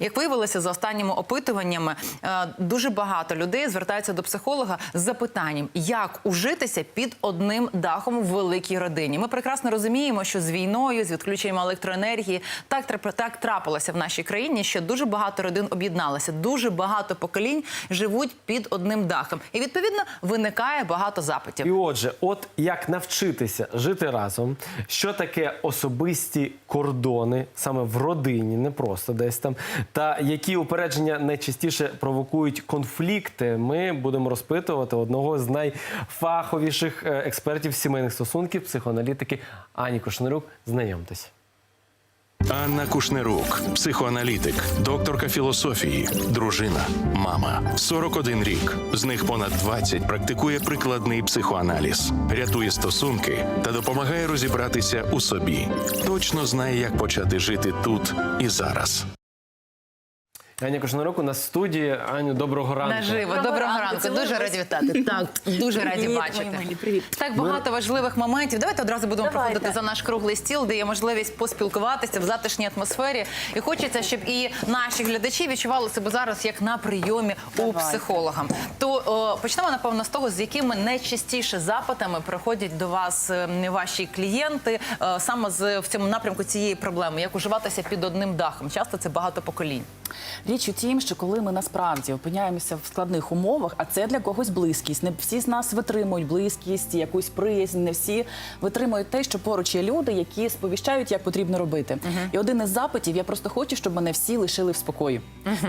Як виявилося за останніми опитуваннями, е, дуже багато людей звертаються до психолога з запитанням, як ужитися під одним дахом в великій родині. Ми прекрасно розуміємо, що з війною, з відключенням електроенергії, так так трапилося в нашій країні, що дуже багато родин об'єдналося, дуже багато поколінь живуть під одним дахом, і відповідно виникає багато запитів. І отже, от як навчитися жити разом, що таке особисті кордони саме в родині, не просто десь там, та які упередження найчастіше провокують конфлікти, ми будемо розпитувати одного з найфаховіших е, експертів сімейних стосунків, психоаналітики Ані Кошнерук. Знайомтесь. Анна Кушнерук, психоаналітик, докторка філософії, дружина, мама. 41 рік. З них понад 20 практикує прикладний психоаналіз, рятує стосунки та допомагає розібратися у собі. Точно знає, як почати жити тут і зараз. Аня Кошнерук у нас в студії. Аню, доброго ранку. Наживо, Доброго доброго ранку. ранку. Дуже раді вітати. Так, дуже раді Привіт, бачити. мої привіт. Так багато важливих моментів. Давайте одразу будемо Давайте. проходити за наш круглий стіл, де є можливість поспілкуватися в затишній атмосфері. І хочеться, щоб і наші глядачі відчували себе зараз як на прийомі у Давайте. психолога. То о, почнемо напевно з того, з якими найчастіше запитами приходять до вас е, ваші клієнти е, саме з в цьому напрямку цієї проблеми, як уживатися під одним дахом. Часто це багато поколінь. Річ у тім, що коли ми насправді опиняємося в складних умовах, а це для когось близькість. Не всі з нас витримують близькість, якусь приязнь, не всі витримують те, що поруч є люди, які сповіщають, як потрібно робити. І один із запитів я просто хочу, щоб мене всі лишили в спокої.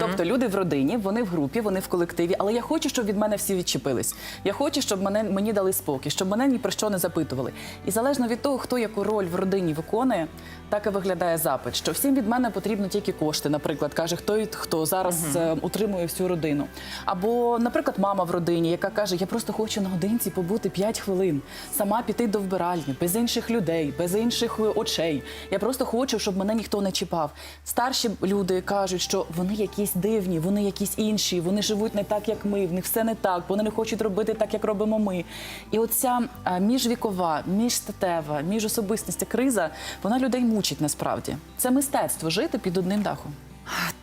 Тобто люди в родині, вони в групі, вони в колективі, але я хочу, щоб від мене всі відчепились. Я хочу, щоб мене мені дали спокій, щоб мене ні про що не запитували. І залежно від того, хто яку роль в родині виконує, так і виглядає запит. Що всім від мене потрібно тільки кошти, наприклад, каже хто і хто зараз е, утримує всю родину. Або, наприклад, мама в родині, яка каже: Я просто хочу наодинці побути 5 хвилин, сама піти до вбиральні, без інших людей, без інших е, очей. Я просто хочу, щоб мене ніхто не чіпав. Старші люди кажуть, що вони якісь дивні, вони якісь інші, вони живуть не так, як ми. В них все не так, вони не хочуть робити так, як робимо ми. І оця е, міжвікова, міжстатева, міжособистістя криза, вона людей мучить насправді. Це мистецтво жити під одним дахом.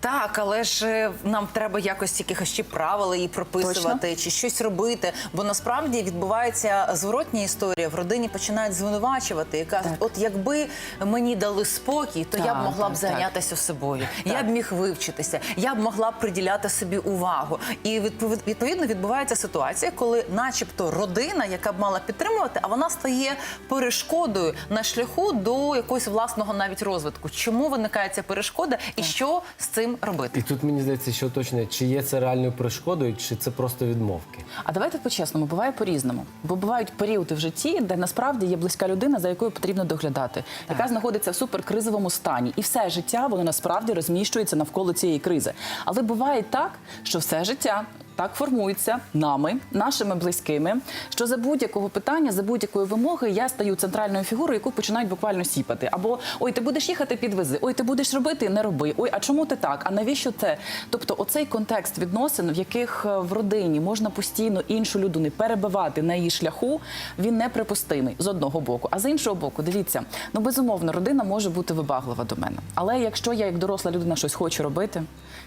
Так, але ж е, нам треба якось якихось ще правила її прописувати чи щось робити. Бо насправді відбувається зворотня історія. В родині починають звинувачувати і кажуть, от якби мені дали спокій, то я б Так, могла б так, так. зайнятися собою. Я б міг вивчитися, я б могла б приділяти собі увагу. І відповід- відповідно відбувається ситуація, коли, начебто, родина, яка б мала підтримувати, а вона стає перешкодою на шляху до якогось власного навіть розвитку. Чому виникає ця перешкода, і що з цим робити? І тут мені здається, що точно, чи є це реальною перешкодою, чи це просто відмовки. А давайте по-чесному, буває по-різному. Бо бувають періоди в житті, де насправді є близька людина, за якою потрібно доглядати, яка знаходиться в суперкризовому стані. І все життя воно насправді розміщується навколо цієї кризи. Але буває так, що все життя. Так формується нами, нашими близькими, що за будь-якого питання, за будь-якої вимоги я стаю центральною фігурою, яку починають буквально сіпати. Або ой, ти будеш їхати, підвези, ой, ти будеш робити, не роби. Ой, а чому ти так? А навіщо це? Тобто, оцей контекст відносин, в яких е, в родині можна постійно іншу людину перебивати на її шляху, він неприпустимий з одного боку. А з іншого боку, дивіться, ну безумовно, родина може бути вибаглива до мене. Але якщо я як доросла людина щось хочу робити,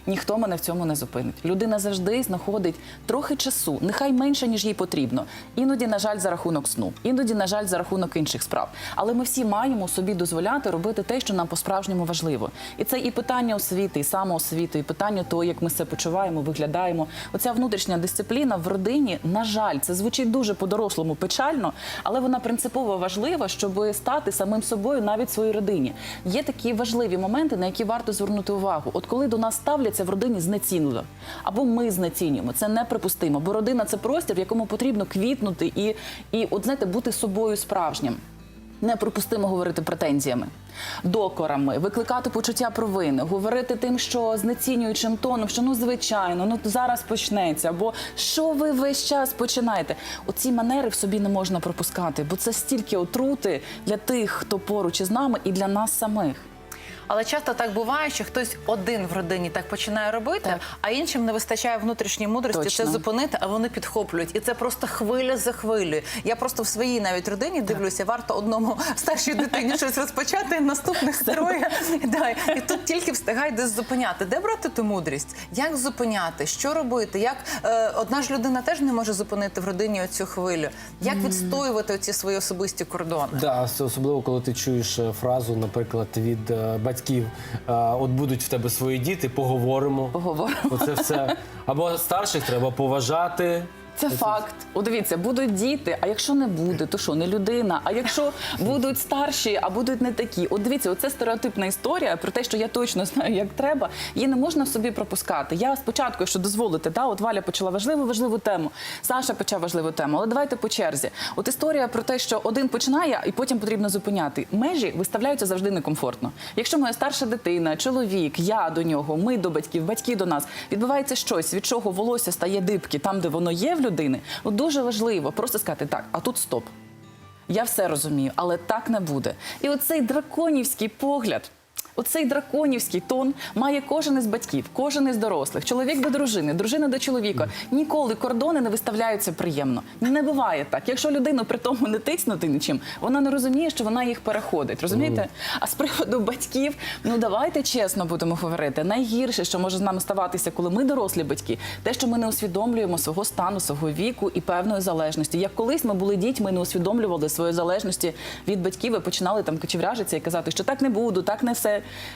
ніхто мене в цьому не зупинить. Людина завжди знаходить трохи часу, нехай менше ніж їй потрібно. Іноді, на жаль, за рахунок сну, іноді, на жаль, за рахунок інших справ. Але ми всі маємо собі дозволяти робити те, що нам по-справжньому важливо. І це і питання освіти, і самоосвіти, і питання того, як ми себе почуваємо, виглядаємо. Оця внутрішня дисципліна в родині, на жаль, це звучить дуже по-дорослому печально, але вона принципово важлива, щоб стати самим собою навіть в своїй родині. Є такі важливі моменти, на які варто звернути увагу. От коли до нас ставляться в родині знецінливо, або ми знецінюємо, це неприпустимо, бо родина це простір, в якому потрібно квітнути і, і от знаєте, бути собою справжнім. Неприпустимо говорити претензіями, докорами, викликати почуття провини, говорити тим, що знецінюючим тоном, що ну звичайно, ну зараз почнеться, або що ви весь час починаєте. Оці манери в собі не можна пропускати, бо це стільки отрути для тих, хто поруч із нами, і для нас самих. Але часто так буває, що хтось один в родині так починає робити, Так. а іншим не вистачає внутрішньої мудрості Точно. це зупинити, а вони підхоплюють. І це просто хвиля за хвилею. Я просто в своїй навіть родині дивлюся, варто одному старшій дитині щось розпочати, наступних троє. І тут тільки встигай десь зупиняти. Де брати ту мудрість? Як зупиняти? Що робити? Як е, одна ж людина теж не може зупинити в родині оцю хвилю? Як відстоювати оці свої особисті кордони? Да, особливо, коли ти чуєш е, фразу, наприклад, від е, батьків: е, от будуть в тебе свої діти, поговоримо. Поговоримо. Оце все. Або старших треба поважати. Це факт. О, дивіться, будуть діти. А якщо не буде, то що не людина? А якщо будуть старші, а будуть не такі? От дивіться, оце стереотипна історія про те, що я точно знаю, як треба. Її не можна в собі пропускати. Я спочатку, якщо дозволите, да, от Валя почала важливу важливу тему. Саша почав важливу тему. Але давайте по черзі. От історія про те, що один починає, і потім потрібно зупиняти. Межі виставляються завжди некомфортно. Якщо моя старша дитина, чоловік, я до нього, ми до батьків, батьки до нас, відбувається щось, від чого волосся стає дибки там, де воно є в людини. Дуже важливо просто сказати так, а тут стоп. Я все розумію, але так не буде. І оцей драконівський погляд. Оцей драконівський тон має кожен із батьків, кожен із дорослих, чоловік до дружини, дружина до чоловіка. Ніколи кордони не виставляються приємно. Не буває так. Якщо людину при тому не тиснути нічим, вона не розуміє, що вона їх переходить. Розумієте? А з приводу батьків, ну давайте чесно будемо говорити. Найгірше, що може з нами ставатися, коли ми дорослі батьки, те, що ми не усвідомлюємо свого стану, свого віку і певної залежності. Як колись ми були дітьми, не усвідомлювали своєї залежності від батьків і починали там кочевряжитися і казати, що так не буду, так не все.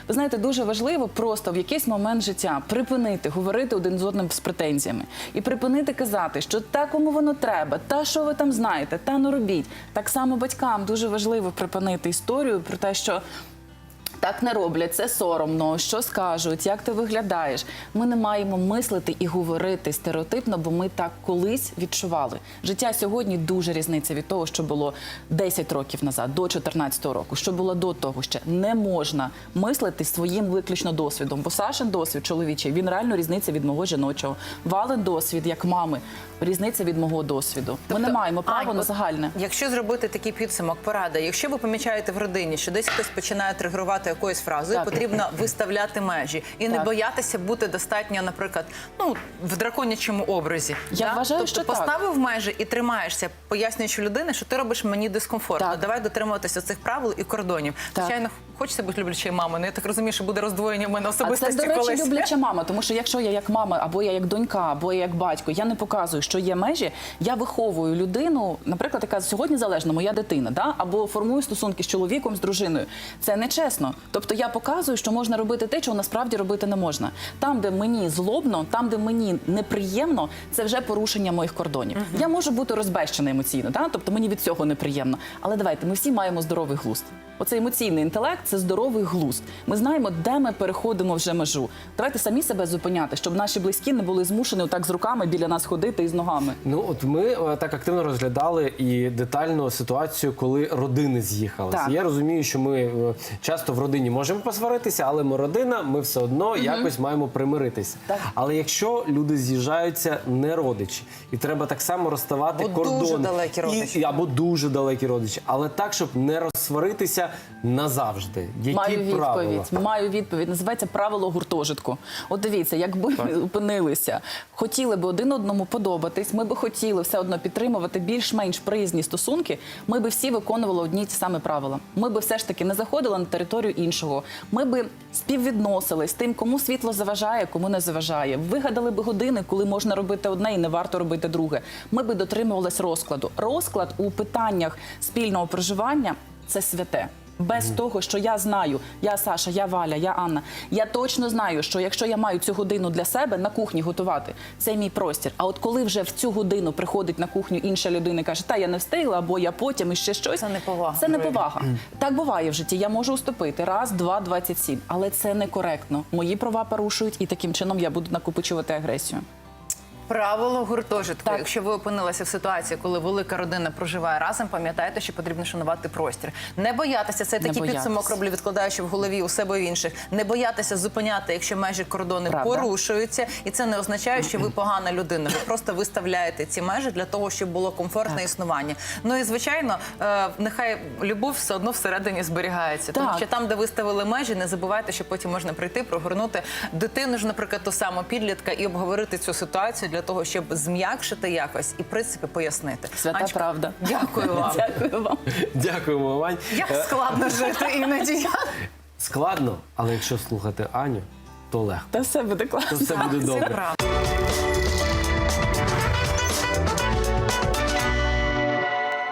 Ви знаєте, дуже важливо просто в якийсь момент життя припинити говорити один з одним з претензіями і припинити казати, що та кому воно треба, та що ви там знаєте, та не робіть. Так само батькам дуже важливо припинити історію про те, що. Так не роблять, це соромно. Що скажуть, як ти виглядаєш? Ми не маємо мислити і говорити стереотипно, бо ми так колись відчували. Життя сьогодні дуже різниця від того, що було 10 років назад, до 14 року, що було до того ще. Не можна мислити своїм виключно досвідом. Бо Сашин досвід чоловічий, він реально різниця від мого жіночого. Вален досвід, як мами, різниця від мого досвіду. Ми не маємо права на загальне. Якщо зробити такий підсумок, порада, якщо ви помічаєте в родині, що десь хтось починає тригерувати якоюсь фразою, Так. потрібно виставляти межі і не боятися бути достатньо, наприклад, ну в драконячому образі. Я вважаю, тобто що так. поставив межі і тримаєшся, пояснюючи людині, що ти робиш мені дискомфортно. Так. Давай дотримуватися цих правил і кордонів. Так. Звичайно, хочеться бути люблячою мамою. Ну, я так розумію, що буде роздвоєння в мене А це, до речі, колись. любляча мама, тому що якщо я як мама, або я як донька, або я як батько, я не показую, що є межі, я виховую людину, наприклад, яка сьогодні залежна, моя дитина, да? або формую стосунки з чоловіком, з дружиною. Це нечесно. Тобто я показую, що можна робити те, чого насправді робити не можна. Там, де мені злобно, там, де мені неприємно, це вже порушення моїх кордонів. Я можу бути розбещена емоційно, да? тобто мені від цього неприємно. Але давайте, ми всі маємо здоровий глузд. Оцей емоційний інтелект це здоровий глузд. Ми знаємо, де ми переходимо вже межу. Давайте самі себе зупиняти, щоб наші близькі не були змушені так з руками біля нас ходити і з ногами. Ну от ми е, так активно розглядали і детально ситуацію, коли родини з'їхалися. Я розумію, що ми е, часто в родині можемо посваритися, але ми родина, ми все одно якось маємо примиритися. Так. Але якщо люди з'їжджаються не родичі, і треба так само розставати Або кордони дуже далекі родичі. і, або дуже далекі родичі, але так, щоб не розсваритися назавжди. Які Маю правила? відповідь. Маю відповідь. Називається правило гуртожитку. От дивіться, якби ми опинилися, хотіли би один одному подобатись, ми би хотіли все одно підтримувати більш-менш приязні стосунки. Ми би всі виконували одні й ті самі правила. Ми би все ж таки не заходили на територію іншого. Ми би співвідносились з тим, кому світло заважає, кому не заважає. Вигадали би години, коли можна робити одне і не варто робити друге. Ми би дотримувались розкладу. Розклад у питаннях спільного проживання це святе. Без того, що я знаю, я Саша, я Валя, я Анна. Я точно знаю, що якщо я маю цю годину для себе на кухні готувати, це мій простір. А от коли вже в цю годину приходить на кухню інша людина і каже, та я не встигла, або я потім і ще щось. Це неповага. Це неповага. Так буває в житті. Я можу уступити раз, два, двадцять сім. Але це некоректно. Мої права порушують, і таким чином я буду накопичувати агресію. Правило гуртожитку. Так. Якщо ви опинилися в ситуації, коли велика родина проживає разом, пам'ятайте, що потрібно шанувати простір. Не боятися, це такий підсумок роблю, відкладаючи в голові у себе і в інших. Не боятися зупиняти, якщо межі кордони Правда. порушуються, і це не означає, що ви погана людина. Ви просто виставляєте ці межі для того, щоб було комфортне існування. Ну і звичайно, е, нехай любов все одно всередині зберігається. Тому Так. що там, де виставили межі, не забувайте, що потім можна прийти, прогорнути дитину ж, наприклад, ту саму підлітка і обговорити цю ситуацію для того, щоб зм'якшити якось і в принципі пояснити. Свята Анечка, правда. Дякую вам. Дякую вам. Дякуємо, Вань. Як Е, складно жити іноді. Складно, але якщо слухати Аню, то легко. Та все буде класно. То все буде добре.